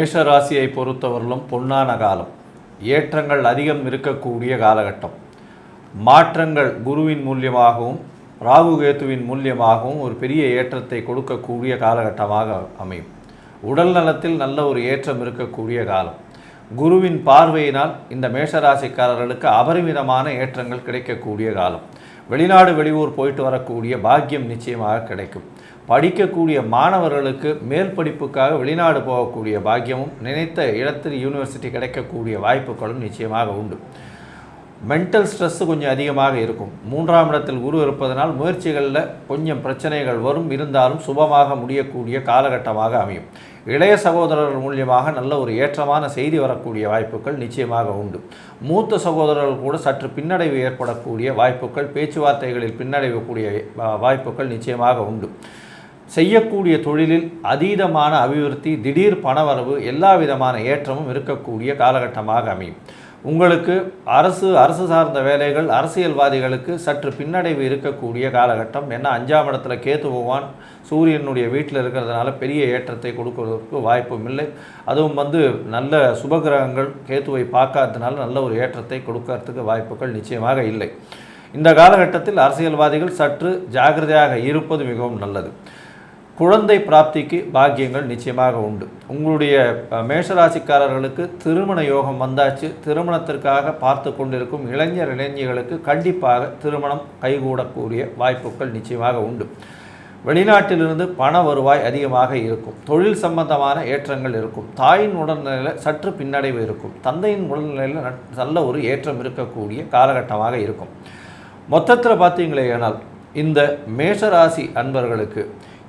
மேஷ ராசியை பொறுத்தவரையிலும் பொன்னான காலம். ஏற்றங்கள் அதிகம் இருக்கக்கூடிய காலகட்டம். மாற்றங்கள் குருவின் மூலியமாகவும் ராகுகேத்துவின் மூலியமாகவும் ஒரு பெரிய ஏற்றத்தை கொடுக்கக்கூடிய காலகட்டமாக அமையும். உடல் நலத்தில் நல்ல ஒரு ஏற்றம் இருக்கக்கூடிய காலம். குருவின் பார்வையினால் இந்த மேஷராசிக்காரர்களுக்கு அபரிமிதமான ஏற்றங்கள் கிடைக்கக்கூடிய காலம். வெளிநாடு வெளியூர் போயிட்டு வரக்கூடிய பாக்கியம் நிச்சயமாக கிடைக்கும். படிக்கக்கூடிய மாணவர்களுக்கு மேல் படிப்புக்காக வெளிநாடு போகக்கூடிய பாக்கியமும் நினைத்த இடத்தில் யூனிவர்சிட்டி கிடைக்கக்கூடிய வாய்ப்புகளும் நிச்சயமாக உண்டு. மென்டல் ஸ்ட்ரெஸ்ஸு கொஞ்சம் அதிகமாக இருக்கும். மூன்றாம் இடத்தில் குரு இருப்பதனால் முயற்சிகளில் கொஞ்சம் பிரச்சனைகள் வரும். இருந்தாலும் சுபமாக முடியக்கூடிய காலகட்டமாக அமையும். இளைய சகோதரர்கள் மூலியமாக நல்ல ஒரு ஏற்றமான செய்தி வரக்கூடிய வாய்ப்புகள் நிச்சயமாக உண்டு. மூத்த சகோதரர்கள் கூட சற்று பின்னடைவு ஏற்படக்கூடிய வாய்ப்புகள் பேச்சுவார்த்தைகளில் பின்னடைவு கூடிய வாய்ப்புகள் நிச்சயமாக உண்டு. செய்யக்கூடிய தொழிலில் அதீதமான அபிவிருத்தி திடீர் பணவரவு எல்லா விதமான ஏற்றமும் இருக்கக்கூடிய காலகட்டமாக அமையும். உங்களுக்கு அரசு அரசு சார்ந்த வேலைகள் அரசியல்வாதிகளுக்கு சற்று பின்னடைவு இருக்கக்கூடிய காலகட்டம். ஏன்னா அஞ்சாம் இடத்துல கேத்து பகவான் சூரியனுடைய வீட்டில் இருக்கிறதுனால பெரிய ஏற்றத்தை கொடுக்கறதுக்கு வாய்ப்பும் இல்லை. அதுவும் வந்து நல்ல சுபகிரகங்கள் கேத்துவை பார்க்காததுனால நல்ல ஒரு ஏற்றத்தை கொடுக்கறதுக்கு வாய்ப்புகள் நிச்சயமாக இல்லை. இந்த காலகட்டத்தில் அரசியல்வாதிகள் சற்று ஜாக்கிரதையாக இருப்பது மிகவும் நல்லது. குழந்தை பிராப்திக்கு பாக்கியங்கள் நிச்சயமாக உண்டு. உங்களுடைய மேஷராசிக்காரர்களுக்கு திருமண யோகம் வந்தாச்சு. திருமணத்திற்காக பார்த்து கொண்டிருக்கும் இளைஞர் இளைஞர்களுக்கு கண்டிப்பாக திருமணம் கைகூடக்கூடிய வாய்ப்புகள் நிச்சயமாக உண்டு. வெளிநாட்டிலிருந்து பண வருவாய் அதிகமாக இருக்கும். தொழில் சம்பந்தமான ஏற்றங்கள் இருக்கும். தாயின் உடல்நிலையில் சற்று பின்னடைவு இருக்கும். தந்தையின் உடல்நிலையில் நல்ல ஒரு ஏற்றம் இருக்கக்கூடிய காலகட்டமாக இருக்கும். மொத்தத்தில் பார்த்தீங்களே ஆனால் இந்த மேஷராசி அன்பர்களுக்கு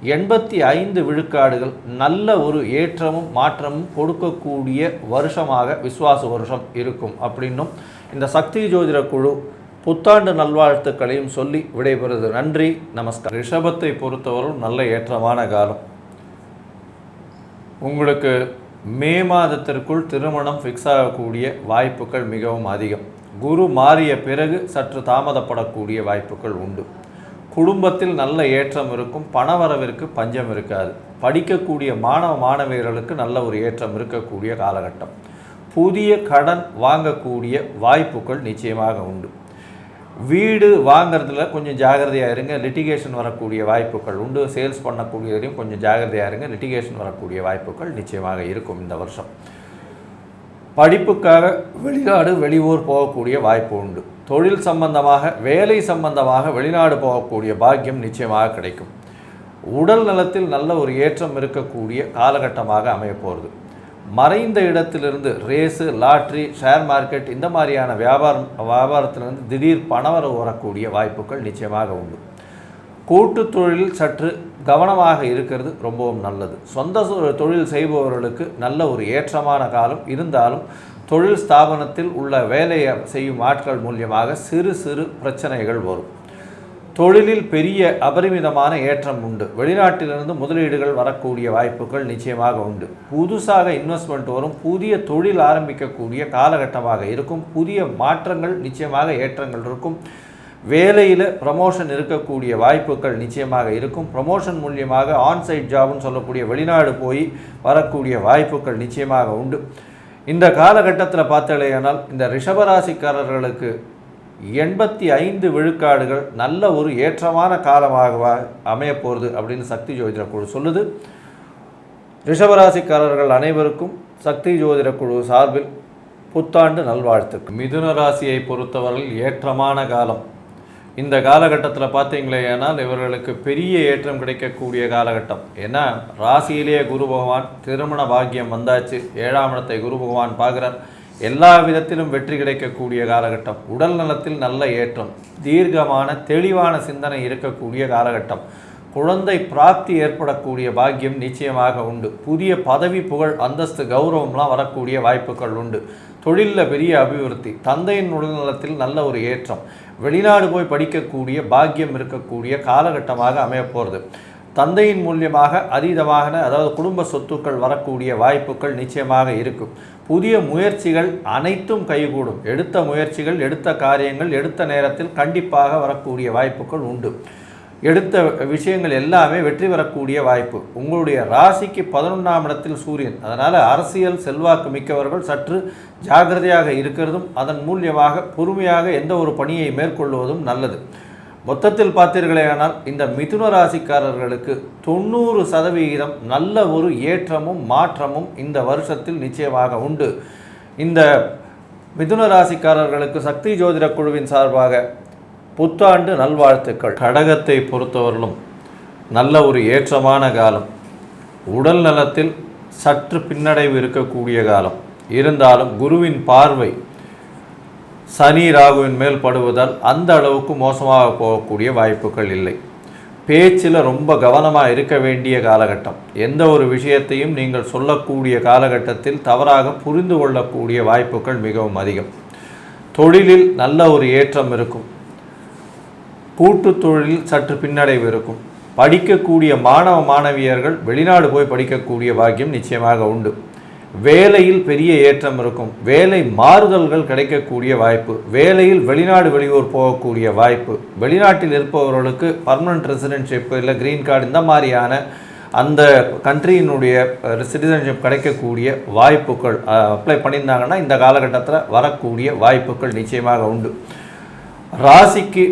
எண்பத்தி ஐந்து விழுக்காடுகள் நல்ல ஒரு ஏற்றமும் மாற்றமும் கொடுக்கக்கூடிய வருஷமாக விஸ்வாச வருஷம் இருக்கும் அப்படின்னும் இந்த சக்தி ஜோதிட குழு புத்தாண்டு நல்வாழ்த்துக்களையும் சொல்லி விடைபெறுது. நன்றி நமஸ்கார் ரிஷபத்தை பொறுத்தவரை நல்ல ஏற்றமான காலம். உங்களுக்கு மே மாதத்திற்குள் திருமணம் ஃபிக்ஸ் ஆகக்கூடிய வாய்ப்புகள் மிகவும் அதிகம். குரு மாறிய பிறகு சற்று தாமதப்படக்கூடிய வாய்ப்புகள் உண்டு. குடும்பத்தில் நல்ல ஏற்றம் இருக்கும் பணவரவிற்கு பஞ்சம் இருக்காது. படிக்கக்கூடிய மாணவ மாணவியர்களுக்கு நல்ல ஒரு ஏற்றம் இருக்கக்கூடிய காலகட்டம். புதிய கடன் வாங்கக்கூடிய வாய்ப்புகள் நிச்சயமாக உண்டு. வீடு வாங்கிறதுல கொஞ்சம் ஜாகிரதையாக இருங்க லிட்டிகேஷன் வரக்கூடிய வாய்ப்புகள் உண்டு. சேல்ஸ் பண்ணக்கூடியதுலையும் கொஞ்சம் ஜாகிரதையாக இருங்க லிட்டிகேஷன் வரக்கூடிய வாய்ப்புகள் நிச்சயமாக இருக்கும் இந்த வருஷம். படிப்புக்காக வெளிநாடு வெளியூர் போகக்கூடிய வாய்ப்பு உண்டு. தொழில் சம்பந்தமாக வேலை சம்பந்தமாக வெளிநாடு போகக்கூடிய பாக்கியம் நிச்சயமாக கிடைக்கும். உடல் நலத்தில் நல்ல ஒரு ஏற்றம் இருக்கக்கூடிய காலகட்டமாக அமையப்போகிறது மறைந்த இடத்திலிருந்து ரேஸு லாட்ரி ஷேர் மார்க்கெட் இந்த மாதிரியான வியாபாரம் வியாபாரத்திலிருந்து திடீர் பணவரவு வரக்கூடிய வாய்ப்புகள் நிச்சயமாக உண்டு. கூட்டு தொழில் சற்று கவனமாக இருக்கிறது ரொம்பவும் நல்லது. சொந்த தொழில் செய்பவர்களுக்கு நல்ல ஒரு ஏற்றமான காலம் இருந்தாலும் தொழில் ஸ்தாபனத்தில் உள்ள வேலையை செய்யும் ஆட்கள் மூலியமாக சிறு சிறு பிரச்சனைகள் வரும். தொழிலில் பெரிய அபரிமிதமான ஏற்றம் உண்டு. வெளிநாட்டிலிருந்து முதலீடுகள் வரக்கூடிய வாய்ப்புகள் நிச்சயமாக உண்டு. புதுசாக இன்வெஸ்ட்மெண்ட் வரும். புதிய தொழில் ஆரம்பிக்கக்கூடிய காலகட்டமாக இருக்கும். புதிய மாற்றங்கள் நிச்சயமாக ஏற்றங்கள் இருக்கும். வேலையில் ப்ரமோஷன் இருக்கக்கூடிய வாய்ப்புகள் நிச்சயமாக இருக்கும். ப்ரமோஷன் மூலியமாக ஆன்சைட் ஜாப்னு சொல்லக்கூடிய வெளிநாடு போய் வரக்கூடிய வாய்ப்புகள் நிச்சயமாக உண்டு. இந்த காலகட்டத்தில் பார்த்தாலேயானால் இந்த ரிஷபராசிக்காரர்களுக்கு எண்பத்தி ஐந்து விழுக்காடுகள் நல்ல ஒரு ஏற்றமான காலமாக அமைய போகிறது அப்படின்னு சக்தி ஜோதிட குழு சொல்லுது. ரிஷபராசிக்காரர்கள் அனைவருக்கும் சக்தி ஜோதிட குழு சார்பில் புத்தாண்டு நல்வாழ்த்துக்கள். மிதுன ராசியை பொறுத்தவரையில் ஏற்றமான காலம். இந்த காலகட்டத்தில் பார்த்தீங்களேயானால் இவர்களுக்கு பெரிய ஏற்றம் கிடைக்கக்கூடிய காலகட்டம். ஏன்னா ராசியிலேயே குரு பகவான் திருமண பாக்கியம் வந்தாச்சு ஏழாம் இடத்தை குரு பகவான் பார்க்குறார். எல்லா விதத்திலும் வெற்றி கிடைக்கக்கூடிய காலகட்டம். உடல் நலத்தில் நல்ல ஏற்றம் தீர்க்கமான தெளிவான சிந்தனை இருக்கக்கூடிய காலகட்டம். குழந்தை பிராப்தி ஏற்படக்கூடிய பாக்கியம் நிச்சயமாக உண்டு. புதிய பதவி புகழ் அந்தஸ்து கௌரவம்லாம் வரக்கூடிய வாய்ப்புகள் உண்டு. தொழிலில் பெரிய அபிவிருத்தி தந்தையின் உடல்நலத்தில் நல்ல ஒரு ஏற்றம். வெளிநாடு போய் படிக்கக்கூடிய பாக்கியம் இருக்கக்கூடிய காலகட்டமாக அமையப்போகிறது தந்தையின் மூலியமாக அதீதமாக அதாவது குடும்ப சொத்துக்கள் வரக்கூடிய வாய்ப்புகள் நிச்சயமாக இருக்கும். புதிய முயற்சிகள் அனைத்தும் கைகூடும். எடுத்த முயற்சிகள் எடுத்த காரியங்கள் எடுத்த நேரத்தில் கண்டிப்பாக வரக்கூடிய வாய்ப்புகள் உண்டு. எடுத்த விஷயங்கள் எல்லாமே வெற்றி பெறக்கூடிய வாய்ப்பு. உங்களுடைய ராசிக்கு பதினொன்றாம் இடத்தில் சூரியன். அதனால் அரசியல் செல்வாக்கு மிக்கவர்கள் சற்று ஜாகிரதையாக இருக்கிறதும் அதன் மூலியமாக பொறுமையாக எந்த ஒரு பணியை மேற்கொள்வதும் நல்லது. மொத்தத்தில் பார்த்தீர்களேயானால் இந்த மிதுன ராசிக்காரர்களுக்கு தொண்ணூறு சதவிகிதம் நல்ல ஒரு ஏற்றமும் மாற்றமும் இந்த வருஷத்தில் நிச்சயமாக உண்டு. இந்த மிதுன ராசிக்காரர்களுக்கு சக்தி ஜோதிட குழுவின் சார்பாக புத்தாண்டு நல்வாழ்த்துக்கள். கடகத்தை பொறுத்தவரையிலும் நல்ல ஒரு ஏற்றமான காலம். உடல் நலத்தில் சற்று பின்னடைவு இருக்கக்கூடிய காலம். இருந்தாலும் குருவின் பார்வை சனி ராகுவின் மேல் படுவதால் அந்த அளவுக்கு மோசமாக போகக்கூடிய வாய்ப்புகள் இல்லை. பேச்சில் ரொம்ப கவனமாக இருக்க வேண்டிய காலகட்டம். எந்த ஒரு விஷயத்தையும் நீங்கள் சொல்லக்கூடிய காலகட்டத்தில் தவறாக புரிந்து கொள்ளக்கூடிய வாய்ப்புகள் மிகவும் அதிகம். தொழிலில் நல்ல ஒரு ஏற்றம் இருக்கும். கூட்டுத் தொழிலில் சற்று பின்னடைவு இருக்கும். படிக்கக்கூடிய மாணவ மாணவியர்கள் வெளிநாடு போய் படிக்கக்கூடிய பாக்கியம் நிச்சயமாக உண்டு. வேலையில் பெரிய ஏற்றம் இருக்கும். வேலை மாறுதல்கள் கிடைக்கக்கூடிய வாய்ப்பு. வேலையில் வெளிநாடு வெளியூர் போகக்கூடிய வாய்ப்பு. வெளிநாட்டில் இருப்பவர்களுக்கு பர்மனன்ட் ரெசிடென்ஷிப் இல்லை க்ரீன் கார்டு இந்த மாதிரியான அந்த கண்ட்ரியினுடைய சிட்டிசன்ஷிப் கிடைக்கக்கூடிய வாய்ப்புகள் அப்ளை பண்ணியிருந்தாங்கன்னா இந்த காலகட்டத்தில் வரக்கூடிய வாய்ப்புகள் நிச்சயமாக உண்டு. ராசிக்கு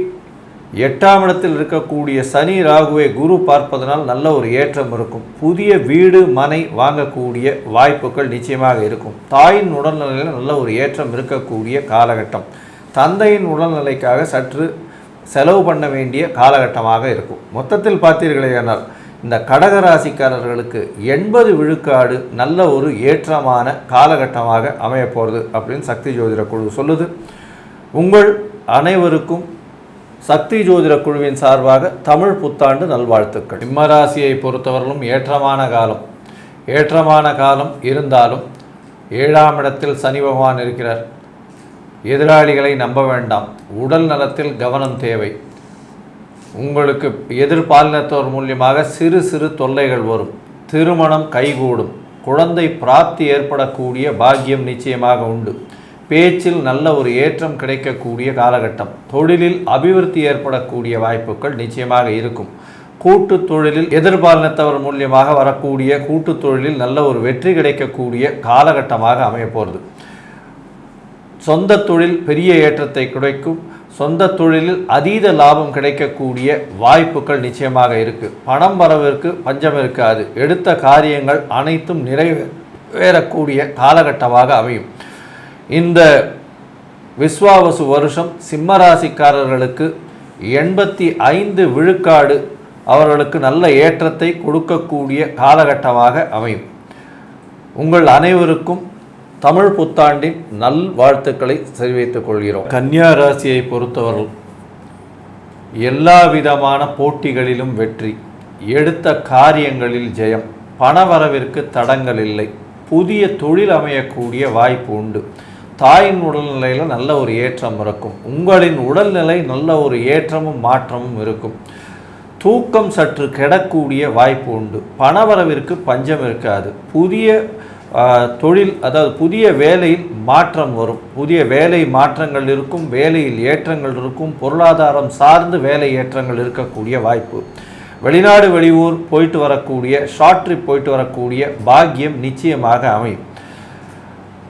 எட்டாம் இடத்தில் இருக்கக்கூடிய சனி ராகுவை குரு பார்ப்பதனால் நல்ல ஒரு ஏற்றம் இருக்கும். புதிய வீடு மனை வாங்கக்கூடிய வாய்ப்புகள் நிச்சயமாக இருக்கும். தாயின் உடல்நிலையில் நல்ல ஒரு ஏற்றம் இருக்கக்கூடிய காலகட்டம். தந்தையின் உடல்நிலைக்காக சற்று செலவு பண்ண வேண்டிய காலகட்டமாக இருக்கும். மொத்தத்தில் பார்த்தீர்களேயானால் இந்த கடக ராசிக்காரர்களுக்கு எண்பது விழுக்காடு நல்ல ஒரு ஏற்றமான காலகட்டமாக அமையப்போகிறது அப்படின்னு சக்தி ஜோதிட குழு சொல்லுது. உங்கள் அனைவருக்கும் சக்தி ஜோதிட குழுவின் சார்பாக தமிழ் புத்தாண்டு நல்வாழ்த்துக்கள். சிம்மராசியை பொறுத்தவரையிலும் ஏற்றமான காலம். ஏற்றமான காலம் இருந்தாலும் ஏழாம் இடத்தில் சனி பகவான் இருக்கிறார். எதிராளிகளை நம்ப வேண்டாம். உடல் நலத்தில் கவனம் தேவை. உங்களுக்கு எதிர்பாலினத்தோர் மூலியமாக சிறு சிறு தொல்லைகள் வரும். திருமணம் கைகூடும். குழந்தை பிராப்தி ஏற்படக்கூடிய பாக்கியம் நிச்சயமாக உண்டு. பேச்சில் நல்ல ஒரு ஏற்றம் கிடைக்கக்கூடிய காலகட்டம். தொழிலில் அபிவிருத்தி ஏற்படக்கூடிய வாய்ப்புகள் நிச்சயமாக இருக்கும். கூட்டு தொழிலில் எதிர்பாலினத்தவர் மூலியமாக வரக்கூடிய கூட்டு தொழிலில் நல்ல ஒரு வெற்றி கிடைக்கக்கூடிய காலகட்டமாக அமையப்போகிறது சொந்த தொழில் பெரிய ஏற்றத்தை கிடைக்கும் சொந்த தொழிலில் அதீத லாபம் கிடைக்கக்கூடிய வாய்ப்புகள் நிச்சயமாக இருக்குது பணம் வரவிற்கு பஞ்சம் இருக்காது. எடுத்த காரியங்கள் அனைத்தும் நிறைவேறக்கூடிய காலகட்டமாக அமையும். இந்த விஸ்வாவசு வருஷம் சிம்மராசிக்காரர்களுக்கு எண்பத்தி ஐந்து விழுக்காடு அவர்களுக்கு நல்ல ஏற்றத்தை கொடுக்கக்கூடிய காலகட்டமாக அமையும். உங்கள் அனைவருக்கும் தமிழ் புத்தாண்டின் நல் வாழ்த்துக்களை தெரிவித்துக் கொள்கிறோம். கன்னியா ராசியை பொறுத்தவர்கள் எல்லா விதமான போட்டிகளிலும் வெற்றி எடுத்த காரியங்களில் ஜெயம் பணவரவிற்கு தடங்கள் இல்லை புதிய தொழில் அமையக்கூடிய வாய்ப்பு உண்டு. தாயின் உடல்நிலையில் நல்ல ஒரு ஏற்றம் இருக்கும். உங்களின் உடல்நிலை நல்ல ஒரு ஏற்றமும் மாற்றமும் இருக்கும். தூக்கம் சற்று கெடக்கூடிய வாய்ப்பு உண்டு. பணவரவிற்கு பஞ்சம் இருக்காது. புதிய தொழில் அதாவது புதிய வேலையில் மாற்றம் வரும். புதிய வேலை மாற்றங்கள் இருக்கும் வேலையில் ஏற்றங்கள் இருக்கும் பொருளாதாரம் சார்ந்து வேலை ஏற்றங்கள் இருக்கக்கூடிய வாய்ப்பு. வெளிநாடு வெளியூர் போயிட்டு வரக்கூடிய ஷார்ட் ட்ரிப் போயிட்டு வரக்கூடிய பாக்கியம் நிச்சயமாக அமையும்.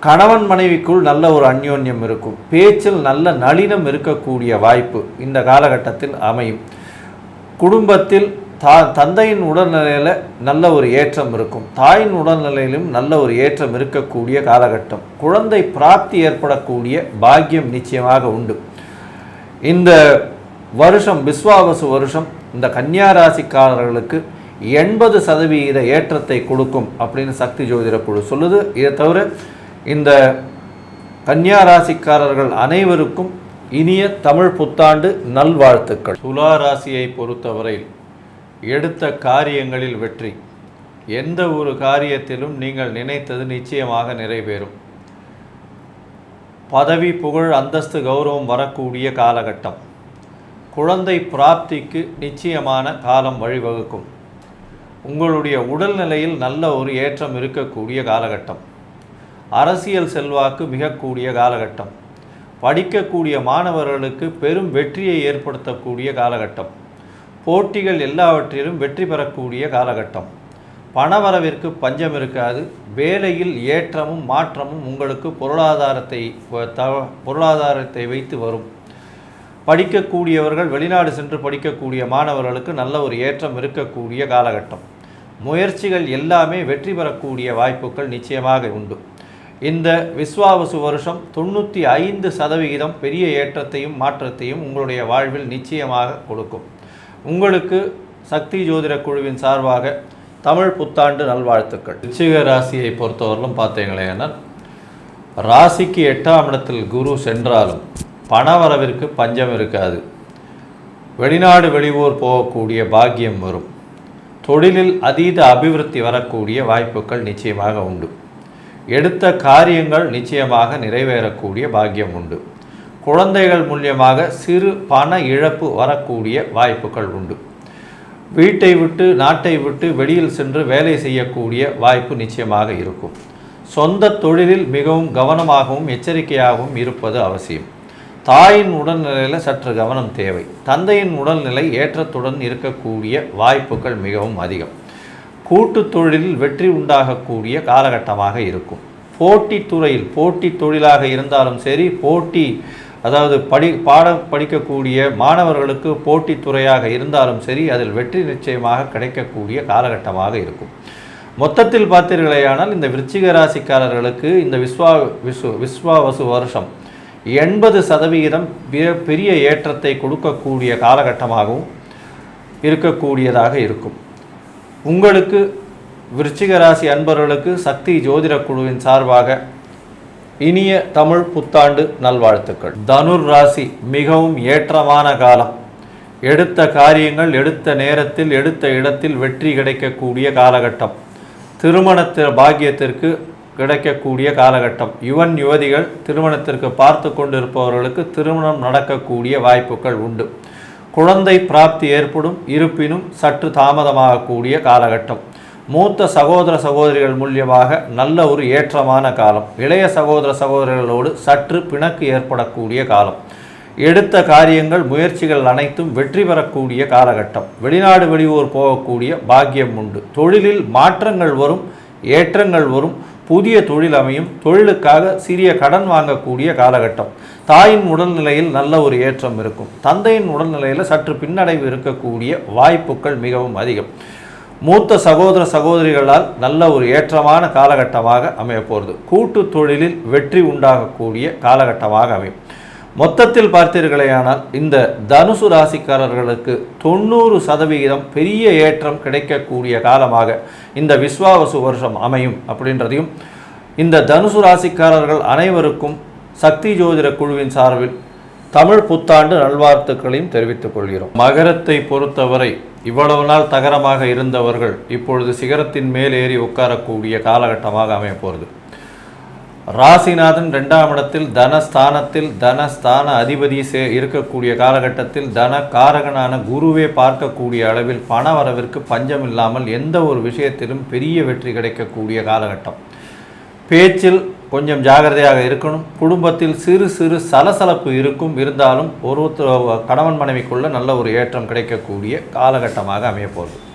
கணவன் மனைவிக்குள் நல்ல ஒரு அந்யோன்யம் இருக்கும். பேச்சில் நல்ல நளினம் இருக்கக்கூடிய வாய்ப்பு இந்த காலகட்டத்தில் அமையும். குடும்பத்தில் தா தந்தையின் உடல்நிலையில் நல்ல ஒரு ஏற்றம் இருக்கும். தாயின் உடல்நிலையிலும் நல்ல ஒரு ஏற்றம் இருக்கக்கூடிய காலகட்டம். குழந்தை பிராப்தி ஏற்படக்கூடிய பாக்கியம் நிச்சயமாக உண்டு. இந்த வருஷம் விஸ்வாவசு வருஷம் இந்த கன்னியா ராசிக்காரர்களுக்கு எண்பது சதவீத ஏற்றத்தை கொடுக்கும் அப்படின்னு சக்தி ஜோதிட குழு சொல்லுது. இதை தவிர இந்த கன்னியா ராசிக்காரர்கள் அனைவருக்கும் இனிய தமிழ் புத்தாண்டு நல்வாழ்த்துக்கள். துலா ராசியை பொறுத்தவரையில் எடுத்த காரியங்களில் வெற்றி. எந்த ஒரு காரியத்திலும் நீங்கள் நினைத்தது நிச்சயமாக நிறைவேறும். பதவி புகழ் அந்தஸ்து கௌரவம் வரக்கூடிய காலகட்டம். குழந்தை பிராப்திக்கு நிச்சயமான காலம் வழிவகுக்கும். உங்களுடைய உடல்நிலையில் நல்ல ஒரு ஏற்றம் இருக்கக்கூடிய காலகட்டம். அரசியல் செல்வாக்கு மிகக்கூடிய காலகட்டம். படிக்கக்கூடிய மாணவர்களுக்கு பெரும் வெற்றியை ஏற்படுத்தக்கூடிய காலகட்டம். போட்டிகள் எல்லாவற்றிலும் வெற்றி பெறக்கூடிய காலகட்டம். பணவரவிற்கு பஞ்சம் இருக்காது. வேலையில் ஏற்றமும் மாற்றமும் உங்களுக்கு பொருளாதாரத்தை பொருளாதாரத்தை வைத்து வரும். படிக்கக்கூடியவர்கள் வெளிநாடு சென்று படிக்கக்கூடிய மாணவர்களுக்கு நல்ல ஒரு ஏற்றம் இருக்கக்கூடிய காலகட்டம். முயற்சிகள் எல்லாமே வெற்றி பெறக்கூடிய வாய்ப்புகள் நிச்சயமாக உண்டு. இந்த விஸ்வாவசு வருஷம் தொண்ணூற்றி ஐந்து சதவிகிதம் பெரிய ஏற்றத்தையும் மாற்றத்தையும் உங்களுடைய வாழ்வில் நிச்சயமாக கொடுக்கும். உங்களுக்கு சக்தி ஜோதிட குழுவின் சார்பாக தமிழ் புத்தாண்டு நல்வாழ்த்துக்கள். ரிச்சிக ராசியை பொறுத்தவரையிலும் பார்த்தீங்களேன்னா ராசிக்கு எட்டாம் இடத்தில் குரு சென்றாலும் பணவரவிற்கு பஞ்சம் இருக்காது. வெளிநாடு வெளியூர் போகக்கூடிய பாக்கியம் வரும். தொழிலில் அதீத அபிவிருத்தி வரக்கூடிய வாய்ப்புகள் நிச்சயமாக உண்டு. எடுத்த காரியங்கள் நிச்சயமாக நிறைவேறக்கூடிய பாக்கியம் உண்டு. குழந்தைகள் மூலியமாக சிறு பண இழப்பு வரக்கூடிய வாய்ப்புகள் உண்டு. வீட்டை விட்டு நாட்டை விட்டு வெளியில் சென்று வேலை செய்யக்கூடிய வாய்ப்பு நிச்சயமாக இருக்கும். சொந்த தொழிலில் மிகவும் கவனமாகவும் எச்சரிக்கையாகவும் இருப்பது அவசியம். தாயின் உடல்நிலையில் சற்று கவனம் தேவை. தந்தையின் உடல்நிலை ஏற்றத்துடன் இருக்கக்கூடிய வாய்ப்புகள் மிகவும் அதிகம். கூட்டு தொழிலில் வெற்றி உண்டாகக்கூடிய காலகட்டமாக இருக்கும். போட்டி துறையில் போட்டி தொழிலாக இருந்தாலும் சரி போட்டி அதாவது படி பாடம் படிக்கக்கூடிய மாணவர்களுக்கு போட்டி துறையாக இருந்தாலும் சரி அதில் வெற்றி நிச்சயமாக கிடைக்கக்கூடிய காலகட்டமாக இருக்கும். மொத்தத்தில் பார்த்தீர்களேயானால் இந்த விருச்சிக ராசிக்காரர்களுக்கு இந்த விஸ்வா விஸ்வ விஸ்வாவசு வருஷம் எண்பது சதவிகிதம் பெரிய ஏற்றத்தை கொடுக்கக்கூடிய காலகட்டமாகவும் இருக்கக்கூடியதாக இருக்கும். உங்களுக்கு விருச்சிக ராசி அன்பர்களுக்கு சக்தி ஜோதிட குழுவின் சார்பாக இனிய தமிழ் புத்தாண்டு நல்வாழ்த்துக்கள். தனுர் ராசி மிகவும் ஏற்றமான காலம். எடுத்த காரியங்கள் எடுத்த நேரத்தில் எடுத்த இடத்தில் வெற்றி கிடைக்கக்கூடிய காலகட்டம். திருமணத்திற பாக்கியத்திற்கு கிடைக்கக்கூடிய காலகட்டம். யுவன் யுவதிகள் திருமணத்திற்கு பார்த்து கொண்டிருப்பவர்களுக்கு திருமணம் நடக்கக்கூடிய வாய்ப்புகள் உண்டு. குழந்தை பிராப்தி ஏற்படும் இருப்பினும் சற்று தாமதமாகக்கூடிய காலகட்டம். மூத்த சகோதர சகோதரிகள் மூலியமாக நல்ல ஒரு ஏற்றமான காலம். இளைய சகோதர சகோதரிகளோடு சற்று பிணக்கு ஏற்படக்கூடிய காலம். எடுத்த காரியங்கள் முயற்சிகள் அனைத்தும் வெற்றி பெறக்கூடிய காலகட்டம். வெளிநாடு வெளியூர் போகக்கூடிய பாக்கியம் உண்டு. தொழிலில் மாற்றங்கள் வரும் ஏற்றங்கள் வரும். புதிய தொழில் அமையும். தொழிலுக்காக சிறிய கடன் வாங்கக்கூடிய காலகட்டம். தாயின் உடல்நிலையில் நல்ல ஒரு ஏற்றம் இருக்கும். தந்தையின் உடல்நிலையில் சற்று பின்னடைவு இருக்கக்கூடிய வாய்ப்புகள் மிகவும் அதிகம். மூத்த சகோதர சகோதரிகளால் நல்ல ஒரு ஏற்றமான காலகட்டமாக அமையப்போகிறது கூட்டு தொழிலில் வெற்றி உண்டாகக்கூடிய காலகட்டமாக அமையும். மொத்தத்தில் பார்த்தீர்களேயானால் இந்த தனுசு ராசிக்காரர்களுக்கு தொண்ணூறு சதவிகிதம் பெரிய ஏற்றம் கிடைக்கக்கூடிய காலமாக இந்த விஸ்வாவசு வருஷம் அமையும் அப்படின்றதையும் இந்த தனுசு ராசிக்காரர்கள் அனைவருக்கும் சக்தி ஜோதிட குழுவின் சார்பில் தமிழ் புத்தாண்டு நல்வாழ்த்துக்களையும் தெரிவித்துக் கொள்கிறோம். மகரத்தை பொறுத்தவரை இவ்வளவு நாள் தகரமாக இருந்தவர்கள் இப்பொழுது சிகரத்தின் மேல் ஏறி உட்காரக்கூடிய காலகட்டமாக அமைய போகிறது. ராசிநாதன் ரெண்டாம் இடத்தில் தனஸ்தானத்தில் தனஸ்தான அதிபதி சே இருக்கக்கூடிய காலகட்டத்தில் தன காரகனான குருவே பார்க்கக்கூடிய அளவில் பண வரவிற்கு பஞ்சம் இல்லாமல் எந்த ஒரு விஷயத்திலும் பெரிய வெற்றி கிடைக்கக்கூடிய காலகட்டம். பேச்சில் கொஞ்சம் ஜாகிரதையாக இருக்கணும். குடும்பத்தில் சிறு சிறு சலசலப்பு இருக்கும். இருந்தாலும் ஒருத்தர் கணவன் மனைவிக்குள்ள நல்ல ஒரு ஏற்றம் கிடைக்கக்கூடிய காலகட்டமாக அமையப்போகுது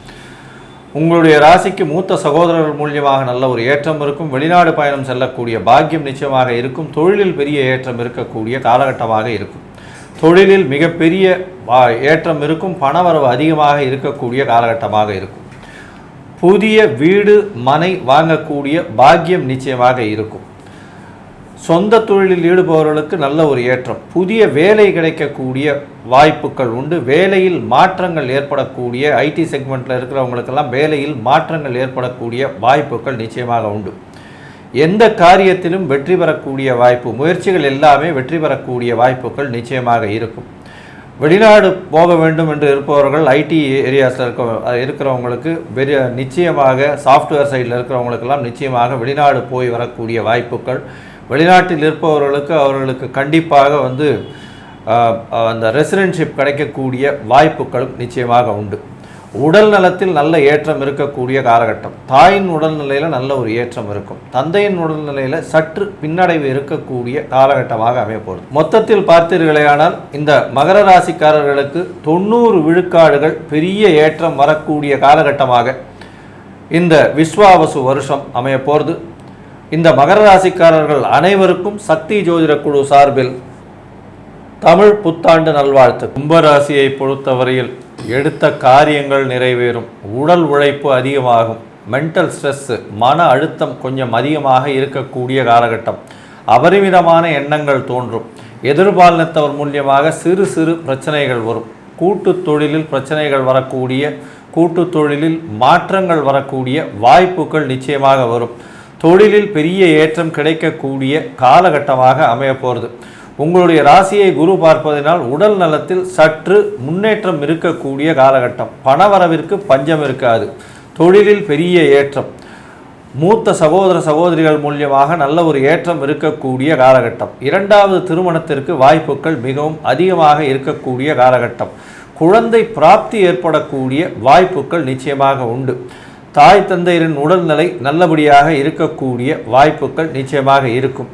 உங்களுடைய ராசிக்கு மூத்த சகோதரர்கள் மூலியமாக நல்ல ஒரு ஏற்றம் இருக்கும். வெளிநாடு பயணம் செல்லக்கூடிய பாக்கியம் நிச்சயமாக இருக்கும். தொழிலில் பெரிய ஏற்றம் இருக்கக்கூடிய காலகட்டமாக இருக்கும். தொழிலில் மிகப்பெரிய வா- ஏற்றம் இருக்கும். பணவரவு அதிகமாக இருக்கக்கூடிய காலகட்டமாக இருக்கும். புதிய வீடு மனை வாங்கக்கூடிய பாக்கியம் நிச்சயமாக இருக்கும். சொந்த தொழிலில் ஈடுபவர்களுக்கு நல்ல ஒரு ஏற்றம். புதிய வேலை கிடைக்கக்கூடிய வாய்ப்புகள் உண்டு. வேலையில் மாற்றங்கள் ஏற்படக்கூடிய ஐடி செக்மெண்ட்டில் இருக்கிறவங்களுக்கெல்லாம் வேலையில் மாற்றங்கள் ஏற்படக்கூடிய வாய்ப்புகள் நிச்சயமாக உண்டு. எந்த காரியத்திலும் வெற்றி பெறக்கூடிய வாய்ப்பு முயற்சிகள் எல்லாமே வெற்றி பெறக்கூடிய வாய்ப்புகள் நிச்சயமாக இருக்கும். வெளிநாடு போக வேண்டும் என்று இருப்பவர்கள் ஐடி ஏரியாஸில் இருக்க இருக்கிறவங்களுக்கு வெறிய நிச்சயமாக சாஃப்ட்வேர் சைடில் இருக்கிறவங்களுக்கெல்லாம் நிச்சயமாக வெளிநாடு போய் வரக்கூடிய வாய்ப்புகள் வெளிநாட்டில் இருப்பவர்களுக்கு அவர்களுக்கு கண்டிப்பாக வந்து அந்த ரெசிடென்ஷிப் கிடைக்கக்கூடிய வாய்ப்புகளும் நிச்சயமாக உண்டு. உடல் நலத்தில் நல்ல ஏற்றம் இருக்கக்கூடிய காலகட்டம். தாயின் உடல்நிலையில் நல்ல ஒரு ஏற்றம் இருக்கும். தந்தையின் உடல்நிலையில் சற்று பின்னடைவு இருக்கக்கூடிய காலகட்டமாக அமையப்போகுது. மொத்தத்தில் பார்த்தீர்களேயானால் இந்த மகர ராசிக்காரர்களுக்கு தொண்ணூறு விழுக்காடுகள் பெரிய ஏற்றம் வரக்கூடிய காலகட்டமாக இந்த விஸ்வாவசு வருஷம் அமையப்போகிறது இந்த மகர ராசிக்காரர்கள் அனைவருக்கும் சக்தி ஜோதிட குழு சார்பில் தமிழ் புத்தாண்டு நல்வாழ்த்து. கும்பராசியை பொறுத்தவரையில் எடுத்த காரியங்கள் நிறைவேறும். உடல் உழைப்பு அதிகமாகும். மென்டல் ஸ்ட்ரெஸ்ஸு மன அழுத்தம் கொஞ்சம் அதிகமாக இருக்கக்கூடிய காலகட்டம். அபரிமிதமான எண்ணங்கள் தோன்றும். எதிர்பாலினத்தவர் மூலியமாக சிறு சிறு பிரச்சனைகள் வரும். கூட்டு தொழிலில் பிரச்சனைகள் வரக்கூடிய கூட்டு தொழிலில் மாற்றங்கள் வரக்கூடிய வாய்ப்புகள் நிச்சயமாக வரும். தொழிலில் பெரிய ஏற்றம் கிடைக்கக்கூடிய காலகட்டமாக அமைய போகிறது உங்களுடைய ராசியை குரு பார்ப்பதினால் உடல் நலத்தில் சற்று முன்னேற்றம் இருக்கக்கூடிய காலகட்டம். பணவரவிற்கு பஞ்சம் இருக்காது. தொழிலில் பெரிய ஏற்றம். மூத்த சகோதர சகோதரிகள் மூலியமாக நல்ல ஒரு ஏற்றம் இருக்கக்கூடிய காலகட்டம். இரண்டாவது திருமணத்திற்கு வாய்ப்புகள் மிகவும் அதிகமாக இருக்கக்கூடிய காலகட்டம். குழந்தை பிராப்தி ஏற்படக்கூடிய வாய்ப்புகள் நிச்சயமாக உண்டு. தாய் தந்தையரின் உடல்நிலை நல்லபடியாக இருக்கக்கூடிய வாய்ப்புகள் நிச்சயமாக இருக்கும்.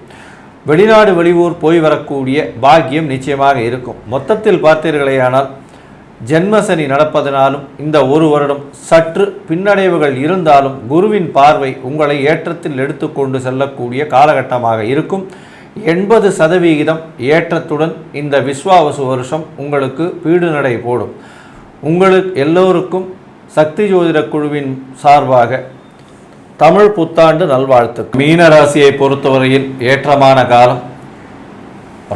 வெளிநாடு வெளியூர் போய் வரக்கூடிய பாக்கியம் நிச்சயமாக இருக்கும். மொத்தத்தில் பார்த்தீர்களேயானால் ஜென்மசனி நடப்பதனாலும் இந்த ஒரு வருடம் சற்று பின்னடைவுகள் இருந்தாலும் குருவின் பார்வை உங்களை ஏற்றத்தில் எடுத்துக்கொண்டு செல்லக்கூடிய காலகட்டமாக இருக்கும். எண்பது சதவிகிதம் ஏற்றத்துடன் இந்த விஸ்வாவசு வருஷம் உங்களுக்கு பீடுநடை போடும். உங்களுக்கு எல்லோருக்கும் சக்தி ஜோதிட குழுவின் சார்பாக தமிழ் புத்தாண்டு நல்வாழ்த்து மீன ராசியை பொறுத்தவரையில் ஏற்றமான காலம்.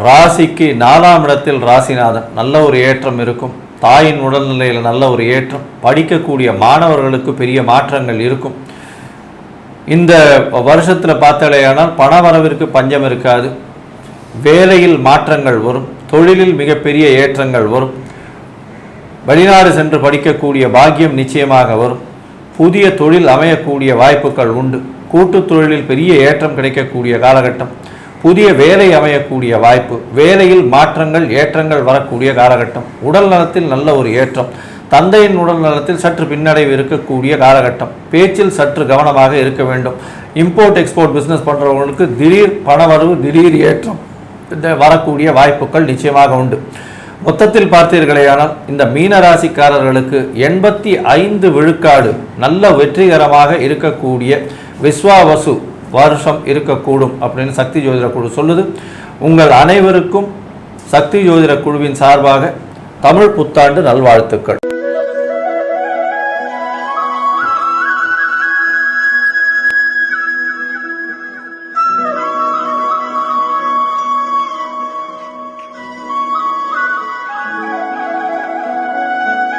ராசிக்கு நாலாம் இடத்தில் ராசிநாதன். நல்ல ஒரு ஏற்றம் இருக்கும். தாயின் உடல்நிலையில் நல்ல ஒரு ஏற்றம். படிக்கக்கூடிய மாணவர்களுக்கு பெரிய மாற்றங்கள் இருக்கும். இந்த வருஷத்தில் பார்த்தாலேயானால் பண வரவிற்கு பஞ்சம் இருக்காது. வேலையில் மாற்றங்கள் வரும். தொழிலில் மிகப்பெரிய ஏற்றங்கள் வரும். வெளிநாடு சென்று படிக்கக்கூடிய பாக்கியம் நிச்சயமாக வரும். புதிய தொழில் அமையக்கூடிய வாய்ப்புகள் உண்டு. கூட்டுத் தொழிலில் பெரிய ஏற்றம் கிடைக்கக்கூடிய காலகட்டம். புதிய வேலை அமையக்கூடிய வாய்ப்பு. வேலையில் மாற்றங்கள் ஏற்றங்கள் வரக்கூடிய காலகட்டம். உடல் நலத்தில் நல்ல ஒரு ஏற்றம். தந்தையின் உடல் நலத்தில் சற்று பின்னடைவு இருக்கக்கூடிய காலகட்டம். பேச்சில் சற்று கவனமாக இருக்க வேண்டும். இம்போர்ட் எக்ஸ்போர்ட் பிஸ்னஸ் பண்ணுறவங்களுக்கு திடீர் பணவரவு திடீர் ஏற்றம். வரக்கூடிய வாய்ப்புகள் நிச்சயமாக உண்டு. மொத்தத்தில் பார்த்தீர்களேயானால் இந்த மீன ராசிக்காரர்களுக்கு எண்பத்தி ஐந்து விழுக்காடு நல்ல வெற்றிகரமாக இருக்கக்கூடிய விஸ்வாவசு வருஷம் இருக்கக்கூடும் அப்படின்னு சக்தி ஜோதிட குழு சொல்லுது. உங்கள் அனைவருக்கும் சக்தி ஜோதிட குழுவின் சார்பாக தமிழ் புத்தாண்டு நல்வாழ்த்துக்கள்.